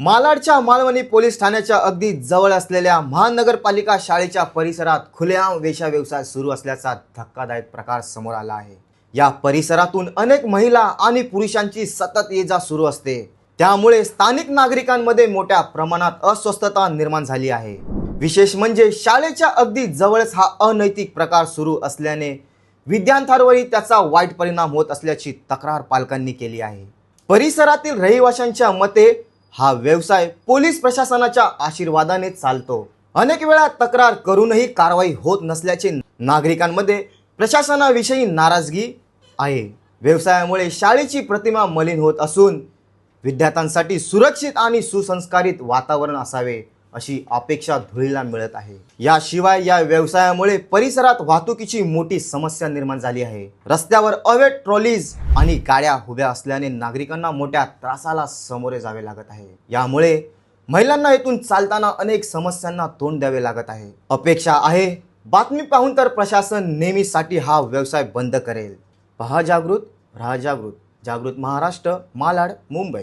मालाडच्या Malvani police ठाण्याच्या अगदी जवळ असलेल्या महानगरपालिका शाळेच्या परिसरात खुलेआम वेशा व्यवसाय सुरू असल्याचा धक्कादायक प्रकार समोर आला आहे. या परिसरातून अनेक महिला आणि पुरुषांची सतत ये जा सुरू असते. त्यामुळे स्थानिक नागरिकांमध्ये मोठ्या प्रमाणात अस्वस्थता निर्माण झाली आहे. विशेष म्हणजे शाळेच्या अगदी जवळच हा अनैतिक प्रकार सुरू असल्याने विद्यार्थ्यांवरही त्याचा वाईट परिणाम होत असल्याची तक्रार पालकांनी केली आहे. परिसरातील रहिवाशांच्या मते हा व्यवसाय पोलीस प्रशासनाच्या आशीर्वादाने चालतो. अनेक वेळा तक्रार करूनही कारवाई होत नसल्याचे नागरिकांमध्ये प्रशासनाविषयी नाराजगी आहे. व्यवसायामुळे शाळेची प्रतिमा मलिन होत असून विद्यार्थ्यांसाठी सुरक्षित आणि सुसंस्कारित वातावरण असावे. अशी अपेक्षा धुळीला मिळत आहे. याशिवाय या व्यवसायामुळे परिसरात वाहतुकीची मोठी समस्या निर्माण झाली आहे. रस्त्यावर अवैध ट्रॉलीज आणि गाड्या उभ्या असल्याने नागरिकांना मोठ्या त्रासाला सामोरे जावे लागत आहे. यामुळे महिलांना येथून चालताना अनेक समस्यांना तोंड द्यावे लागत आहे. अपेक्षा आहे. बातमी पाहून तर प्रशासन नेहमीसाठी हा व्यवसाय बंद करेल. पहा जागृत राहा जागृत. जागृत महाराष्ट्र मालाड मुंबई.